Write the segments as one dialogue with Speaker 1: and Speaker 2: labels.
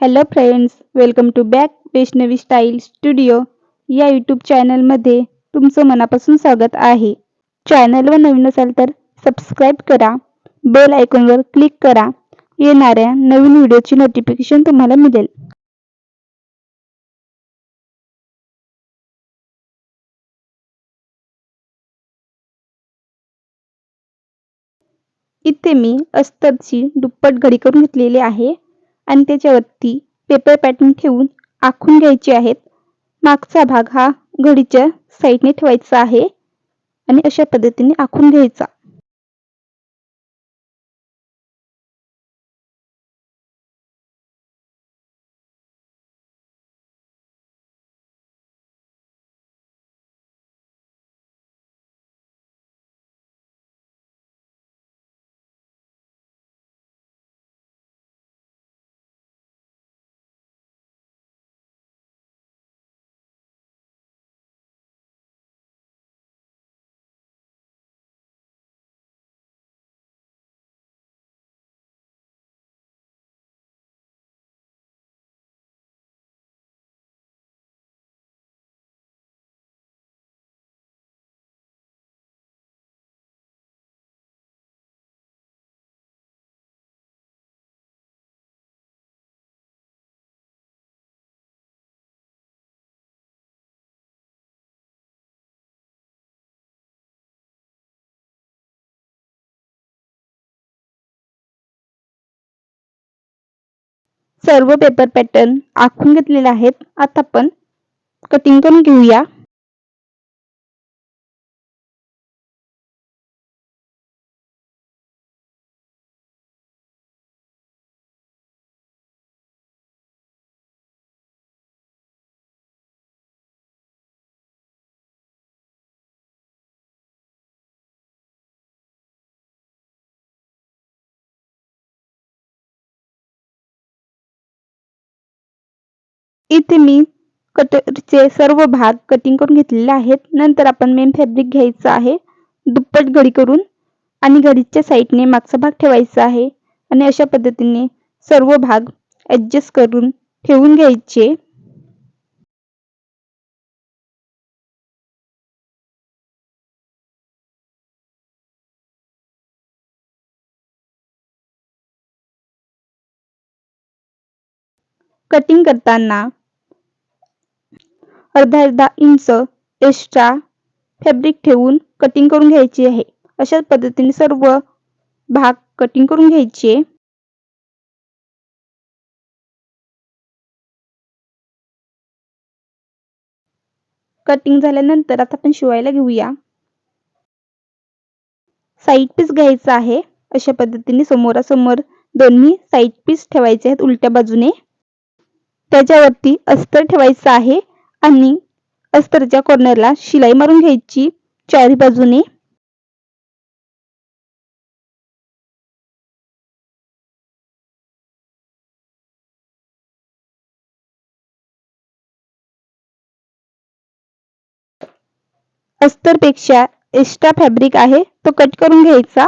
Speaker 1: Hello friends welcome to back Vaishnavi style studio या YouTube चॅनलमध्ये तुमचं मनापासून स्वागत आहे. चॅनलवर नवीन असाल तर सबस्क्राईब करा. बेल आयकॉनवर क्लिक करा. येणाऱ्या नवीन व्हिडिओची नोटिफिकेशन तुम्हाला मिळेल. इथे मी अस्तरची दुप्पट घडी करून घेतलेली आहे. आणि त्याच्यावरती पेपर पॅटर्न ठेवून आखून घ्यायचे आहेत. मागचा भाग हा घडीच्या साईडने ठेवायचा आहे. आणि अशा पद्धतीने आखून घ्यायचा. सर्व पेपर पॅटर्न आखून घेतलेले आहेत. आता आपण कटिंग करून घेऊया. इथे मी कटरचे सर्व भाग कटिंग करून घेतलेले आहेत. नंतर आपण मेन फॅब्रिक घ्यायचं आहे. दुप्पट घडी करून आणि घडीच्या साईडने मागचा भाग ठेवायचा आहे. आणि अशा पद्धतीने सर्व भाग ॲडजस्ट करून ठेवून घ्यायचे. कटिंग करताना अर्धा अर्धा इंच एक्स्ट्रा फॅब्रिक ठेवून कटिंग करून घ्यायची आहे. अशाच पद्धतीने सर्व भाग कटिंग करून घ्यायचे. कटिंग झाल्यानंतर आता आपण शिवायला घेऊया. साईड पीस घ्यायचा आहे. अशा पद्धतीने समोरासमोर दोन्ही साईड पीस ठेवायचे आहेत उलट्या बाजूने. त्याच्यावरती अस्तर ठेवायचं आहे आणि अस्तरच्या कॉर्नरला शिलाई मारून घ्यायची. चारी बाजूने. अस्तरपेक्षा एक्स्ट्रा फॅब्रिक आहे तो कट करून घ्यायचा.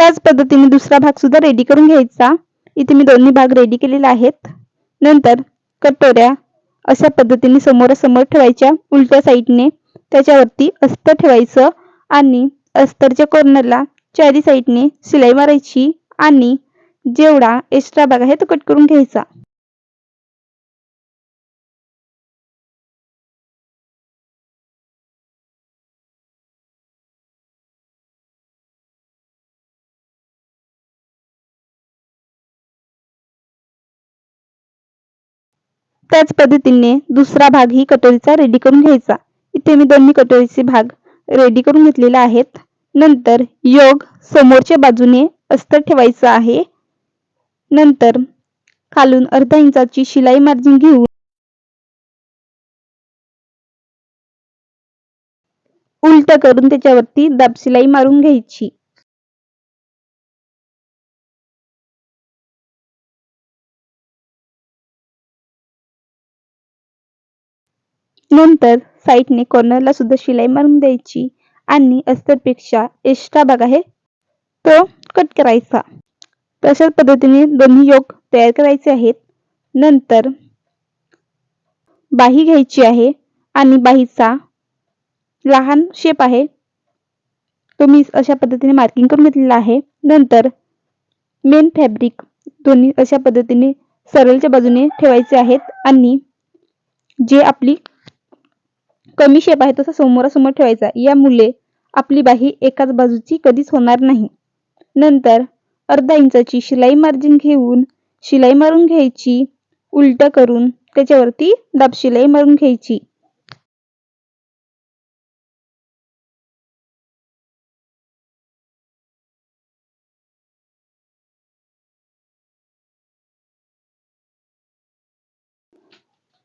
Speaker 1: त्याच पद्धतीने दुसरा भाग सुद्धा रेडी करून घ्यायचा. इथे मी दोन्ही भाग रेडी केलेले आहेत. नंतर कटोऱ्या अशा पद्धतीने समोरासमोर ठेवायच्या उलट्या साईडने. त्याच्यावरती अस्तर ठेवायचं आणि अस्तरच्या कॉर्नरला चारी साईडने शिलाई मारायची आणि जेवढा एक्स्ट्रा भाग आहे तो कट करून घ्यायचा. त्याच पद्धतीने दुसरा भाग ही कटोरीचा रेडी करून घ्यायचा. इथे मी दोन्ही कटोरीचे भाग रेडी करून घेतलेले आहेत. नंतर योग समोरच्या बाजूने अस्तर ठेवायचं आहे. नंतर खालून अर्धा इंचाची शिलाई मार्जिन घेऊन उलट करून त्याच्यावरती दाब शिलाई मारून घ्यायची. नंतर साईडने कॉर्नरला सुद्धा शिलाई मारून द्यायची आणि अस्तरपेक्षा एक्स्ट्रा भाग आहे तो कट करायचा. तशाच पद्धतीने दोन्ही योग तयार करायचे आहेत. नंतर बाही घ्यायची आहे आणि बाहीचा लहान शेप आहे. तो मी अशा पद्धतीने मार्किंग करून घेतलेला आहे. नंतर मेन फॅब्रिक दोन्ही अशा पद्धतीने सरळच्या बाजूने ठेवायचे आहेत आणि जे आपली कमी शेप आहे तसा समोरासमोर ठेवायचा. यामुळे आपली बाही एकाच बाजूची कधीच होणार नाही. नंतर अर्धा इंचाची शिलाई मार्जिन घेऊन शिलाई मारून घ्यायची उलट करून त्याच्यावरती दाब शिलाई मारून घ्यायची.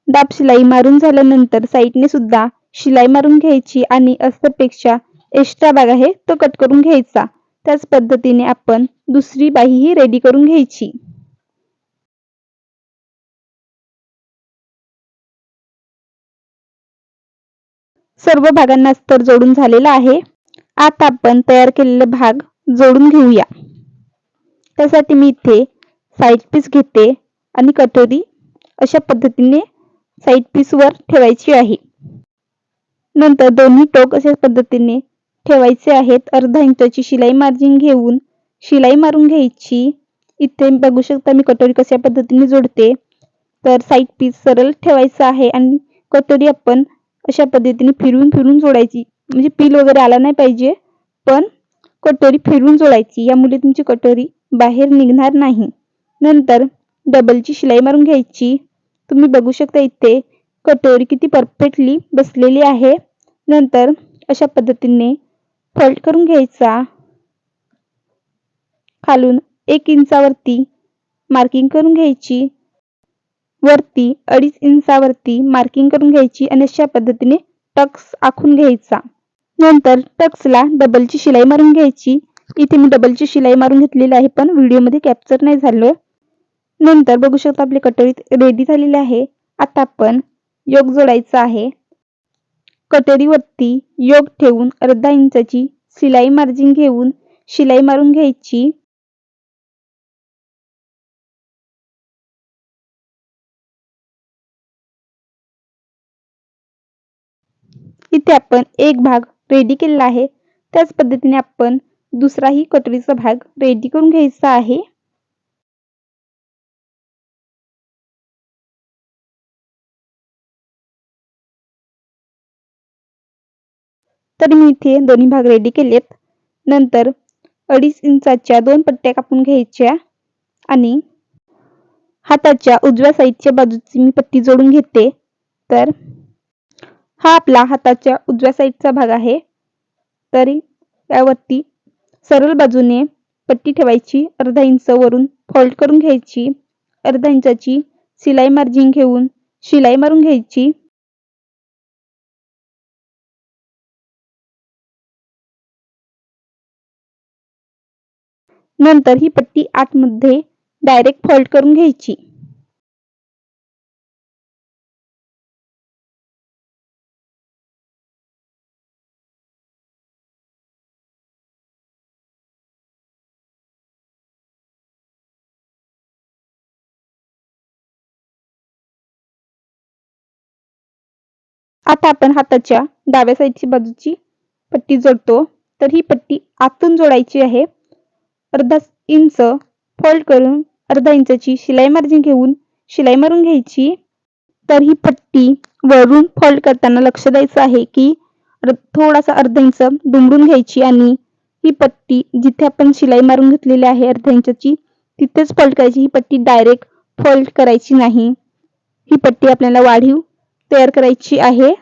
Speaker 1: दाब शिलाई मारून झाल्यानंतर साईडने सुद्धा शिलाई मारून घ्यायची आणि अस्तरपेक्षा एक्स्ट्रा भाग आहे तो कट करून घ्यायचा. त्याच पद्धतीने आपण दुसरी बाहीही रेडी करून घ्यायची. सर्व भागांना स्तर जोडून झालेला आहे. आता आपण तयार केलेले भाग जोडून घेऊया. त्यासाठी मी इथे साईड पीस घेते आणि कटोरी अशा पद्धतीने साईड पीस वर ठेवायची आहे. नंतर दोन्ही टोक अशा पद्धतीने ठेवायचे आहेत. अर्धा इंचाची शिलाई मार्जिन घेऊन शिलाई मारून घ्यायची. इथे बघू शकता मी कटोरी कशा पद्धतीने जोडते. तर साईड पीस सरळ ठेवायचा आहे आणि कटोरी आपण अशा पद्धतीने फिरून फिरून जोडायची. म्हणजे पील वगैरे आला नाही पाहिजे पण कटोरी फिरून जोडायची. यामुळे तुमची कटोरी बाहेर निघणार नाही. नंतर डबलची शिलाई मारून घ्यायची. तुम्ही बघू शकता इथे कटोरी किती परफेक्टली बसलेली आहे. नंतर अशा पद्धतीने फोल्ड करून घ्यायचा. खालून एक इंचावरती मार्किंग करून घ्यायची. वरती अडीच इंचावरती मार्किंग करून घ्यायची आणि अशा पद्धतीने टक्स आखून घ्यायचा. नंतर टक्सला डबलची शिलाई मारून घ्यायची. इथे मी डबलची शिलाई मारून घेतलेली आहे पण व्हिडिओमध्ये कॅप्चर नाही झालं. नंतर बघू शकता आपली कटोरी रेडी झालेली आहे. आता आपण योग जोडायचा आहे. कटोरीवरती योग ठेवून अर्धा इंचाची शिलाई मार्जिन घेऊन शिलाई मारून घ्यायची. इथे आपण एक भाग रेडी केलेला आहे. त्याच पद्धतीने आपण दुसराही कटोरीचा भाग रेडी करून घ्यायचा आहे. तर मी इथे दोन्ही भाग रेडी केलेत. नंतर अडीच इंचाच्या दोन पट्ट्या कापून घ्यायच्या आणि हाताच्या उजव्या साईडच्या बाजूची मी पट्टी जोडून घेते. तर हा आपला हाताच्या उजव्या साईडचा भाग आहे. तरी त्यावरती सरळ बाजूने पट्टी ठेवायची अर्धा इंच वरून फोल्ड करून घ्यायची अर्धा इंचाची शिलाई मार्जिन घेऊन शिलाई मारून घ्यायची. नंतर ही पट्टी आतमध्ये डायरेक्ट फोल्ड करून घ्यायची. आता आपण हाताच्या डाव्या साईडची बाजूची पट्टी जोडतो. तर ही पट्टी आतून जोडायची आहे. अर्धा इंच फोल्ड करून अर्धा इंचाची शिलाई मार्जिन घेऊन शिलाई मारून घ्यायची. तर ही पट्टी वरून फोल्ड करताना लक्ष द्यायचं आहे की थोडासा अर्धा इंच दुमडून घ्यायची आणि ही पट्टी जिथे आपण शिलाई मारून घेतलेली आहे अर्धा इंचाची तिथेच फोल्ड करायची. ही पट्टी डायरेक्ट फोल्ड करायची नाही. ही पट्टी आपल्याला वाढीव तयार करायची आहे.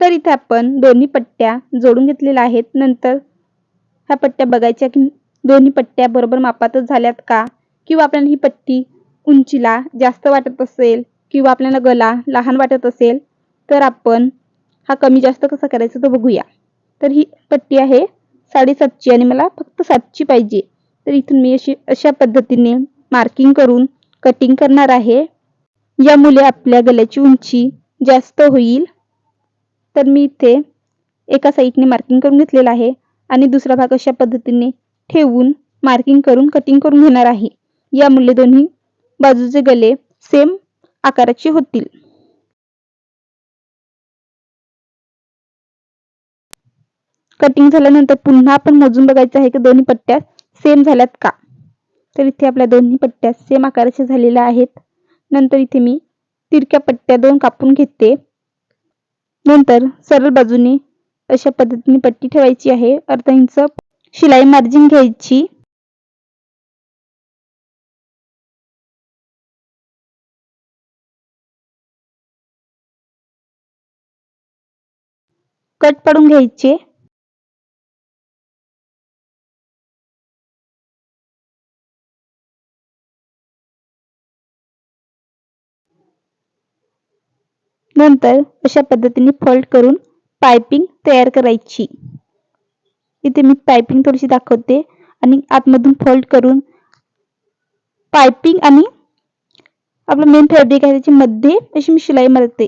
Speaker 1: तर इथे आपण दोन्ही पट्ट्या जोडून घेतलेल्या आहेत. नंतर ह्या पट्ट्या बघायच्या की दोन्ही पट्ट्या बरोबर मापातच झाल्यात का? किंवा आपल्याला ही पट्टी उंचीला जास्त वाटत असेल किंवा आपल्याला गला लहान वाटत असेल तर आपण हा कमी जास्त कसा करायचा तो बघूया. तर ही पट्टी आहे साडेसातची आणि मला फक्त सातची पाहिजे. तर इथून मी अशी अशा पद्धतीने मार्किंग करून कटिंग करणार आहे. यामुळे आपल्या गल्याची उंची जास्त होईल. तर मी इथे एका साईडने मार्किंग करून घेतलेला आहे आणि दुसरा भाग अशा पद्धतीने ठेवून मार्किंग करून कटिंग करून घेणार आहे. यामुळे दोन्ही बाजूचे गले सेम आकाराचे होतील. कटिंग झाल्यानंतर पुन्हा आपण मोजून बघायचं आहे की दोन्ही पट्ट्या सेम झाल्यात का? तर इथे आपल्या दोन्ही पट्ट्या सेम आकाराच्या झालेल्या आहेत. नंतर इथे मी तिरक्या पट्ट्या दोन कापून घेते. नंतर सरळ बाजूने अशा पद्धतीने पट्टी ठेवायची आहे. अर्धा इंच शिलाई मार्जिन घ्यायची. कट पाडून घ्यायचे. नंतर अशा पद्धतीने फोल्ड करून पायपिंग तयार करायची. इथे मी पायपिंग थोडीशी दाखवते आणि आतमधून फोल्ड करून पायपिंग आणि आपलं मेन फॅब्रिक आहे त्याची मध्ये अशी मी शिलाई मारते.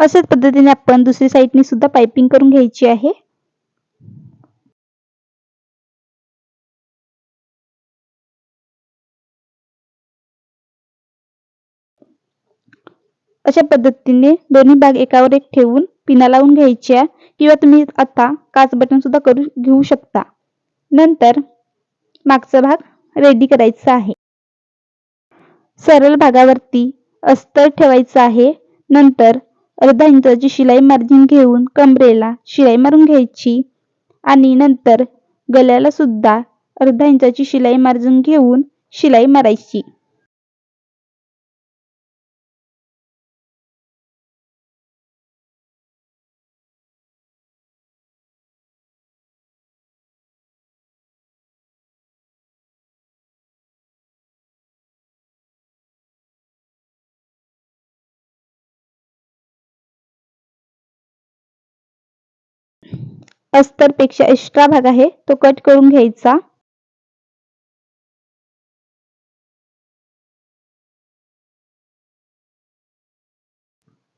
Speaker 1: अशाच पद्धतीने आपण दुसरी साईडने सुद्धा पायपिंग करून घ्यायची आहे. अशा पद्धतीने दोन्ही भाग एकावर एक ठेवून पिना लावून घ्यायच्या किंवा तुम्ही आता काच बटन सुद्धा करू घेऊ शकता. नंतर मागचा भाग रेडी करायचा आहे. सरळ भागावरती अस्तर ठेवायचं आहे. नंतर अर्धा इंचाची शिलाई मार्जिन घेऊन कमरेला शिलाई मारून घ्यायची. आणि नंतर गल्याला सुद्धा अर्धा इंचाची शिलाई मार्जिन घेऊन शिलाई मारायची. अस्तरपेक्षा एक्स्ट्रा भाग आहे तो कट करून घ्यायचा.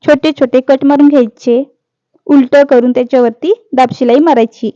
Speaker 1: छोटे छोटे कट मारून घ्यायचे. उलट करून त्याच्यावरती दाबशिलाई मारायची.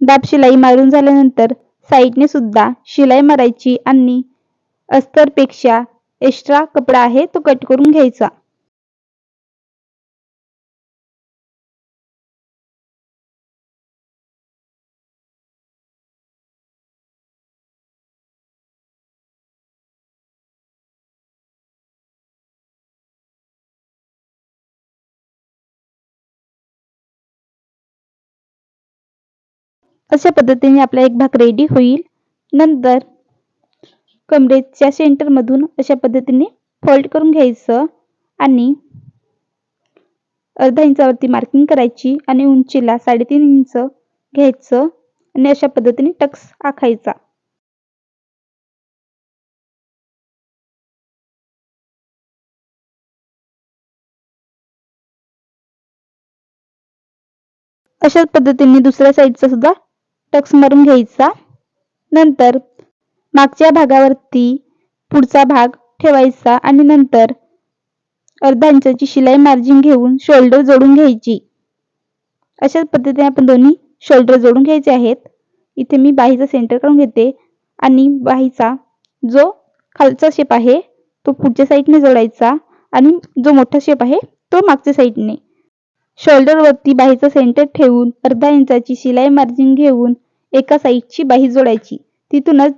Speaker 1: दाब शिलाई मारून झाल्यानंतर साईडने सुद्धा शिलाई मारायची आणि अस्तरपेक्षा एक्स्ट्रा कपडा आहे तो कट करून घ्यायचा. अशा पद्धतीने आपला एक भाग रेडी होईल. नंतर कमरेच्या सेंटर मधून अशा पद्धतीने फोल्ड करून घ्यायचं आणि अर्धा इंचावरती मार्किंग करायची आणि उंचीला साडेतीन इंच घ्यायचं आणि अशा पद्धतीने टक्स आखायचा. अशाच पद्धतीने दुसऱ्या साईडचा सुद्धा टक्स मारून घ्यायचा. नंतर मागच्या भागावरती पुढचा भाग ठेवायचा आणि नंतर अर्धा इंचाची शिलाई मार्जिन घेऊन शोल्डर जोडून घ्यायची. अशाच पद्धतीने आपण दोन्ही शोल्डर जोडून घ्यायचे आहेत. इथे मी बाहीचा सेंटर करून घेते आणि बाहीचा जो खालचा शेप आहे तो पुढच्या साईडने जोडायचा आणि जो मोठा शेप आहे तो मागच्या साईडने शोल्डरवरती बाहीचा सेंटर ठेवून अर्धा इंचाची शिलाई मार्जिन घेऊन एका साईडची बाही जोडायची. तिथूनच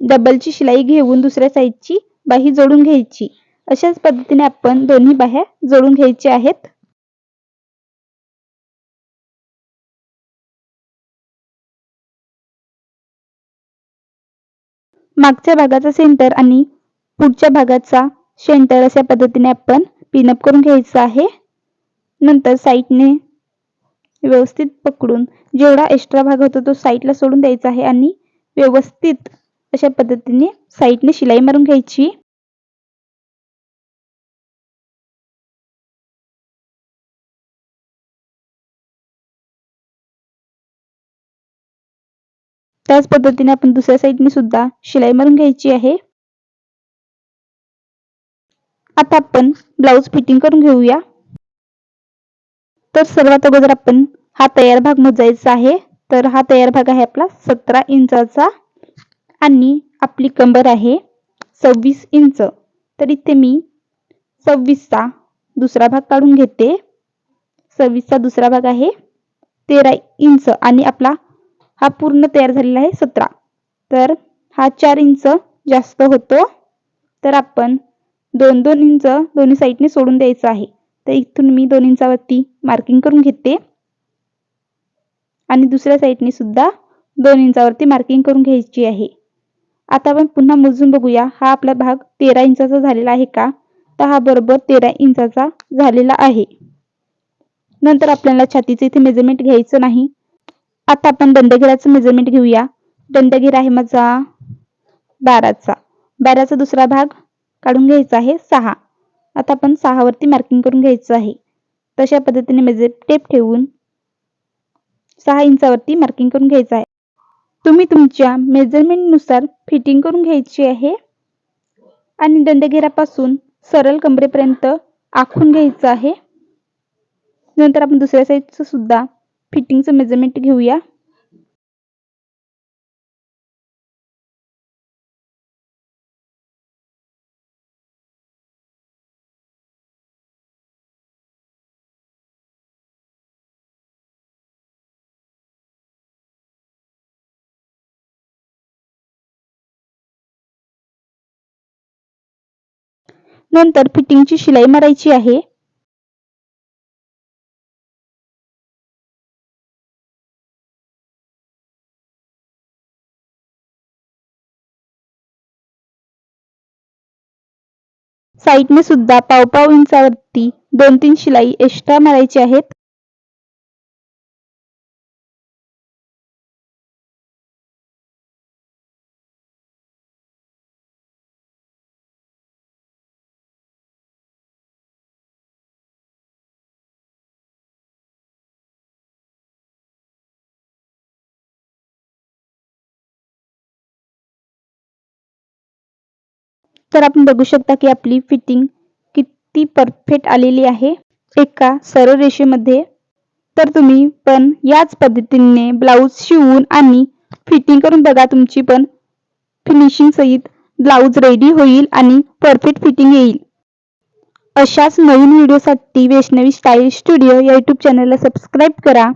Speaker 1: डबलची शिलाई घेऊन दुसऱ्या साईडची बाही जोडून घ्यायची. अशाच पद्धतीने आपण दोन्ही बाह्या जोडून घ्यायच्या आहेत. मागच्या भागाचा सेंटर आणि पुढच्या भागाचा सेंटर अशा पद्धतीने आपण पिनअप करून घ्यायचं आहे. नंतर साईडने व्यवस्थित पकडून जेवढा एक्स्ट्रा भाग होतो तो साईडला सोडून द्यायचा आहे आणि व्यवस्थित अशा पद्धतीने साईडने शिलाई मारून घ्यायची. त्याच पद्धतीने आपण दुसऱ्या साईडने सुद्धा शिलाई मारून घ्यायची आहे. आता आपण ब्लाऊज फिटिंग करून घेऊया. तर सर्वात अगोदर आपण हा तयार भाग मोजायचा आहे. तर हा तयार भाग आहे आपला सतरा इंचाचा आणि आपली कंबर आहे सव्वीस इंच. तर इथे मी सव्वीसचा दुसरा भाग काढून घेते. सव्वीसचा दुसरा भाग आहे तेरा इंच आणि आपला हा पूर्ण तयार झालेला आहे सतरा. तर हा चार इंच जास्त होतो. तर आपण दोन दोन इंच दोन्ही साईडने सोडून द्यायचं आहे. तर इथून मी दोन इंचावरती मार्किंग करून घेते. आणि दुसऱ्या साईडने सुद्धा दोन इंचावरती मार्किंग करून घ्यायची आहे. आता आपण पुन्हा मोजून बघूया हा आपला भाग तेरा इंचाचा झालेला आहे का? तर हा बरोबर तेरा इंचाचा झालेला आहे. नंतर आपल्याला छातीचे इथे मेजरमेंट घ्यायचं नाही. आता आपण दंडगिराचं मेजरमेंट घेऊया. दंडगीर आहे माझा बाराचा. बाराचा दुसरा भाग काढून घ्यायचा आहे सहा. आता आपण सहावरती मार्किंग करून घ्यायचं आहे. तशा पद्धतीने म्हणजे मेजर टेप ठेवून सहा इंचावरती मार्किंग करून घ्यायचं आहे. तुम्ही तुमच्या मेजरमेंटनुसार फिटिंग करून घ्यायची आहे. आणि दंडघेरापासून सरळ कमरेपर्यंत आखून घ्यायचं आहे. नंतर आपण दुसऱ्या साईडचं सुद्धा फिटिंगचं मेजरमेंट घेऊया. नंतर फिटिंगची शिलाई मारायची आहे. साईडने सुद्धा पाव पाव इंचावरती दोन तीन शिलाई एक्स्ट्रा मारायची आहेत. तर आपण बघू शकता की आपली फिटिंग किती परफेक्ट आलेली आहे. एका सरळ रेषेमध्ये. तर तुम्ही पण याच पद्धतीने ब्लाऊज शिवून आणि फिटिंग करून बघा तुमची पण. फिनिशिंग सहित ब्लाऊज रेडी होईल आणि परफेक्ट फिटिंग येईल. अशाच नवीन व्हिडिओसाठी वैष्णवी स्टाईल स्टुडिओ या यूट्यूब चॅनलला सबस्क्राईब करा.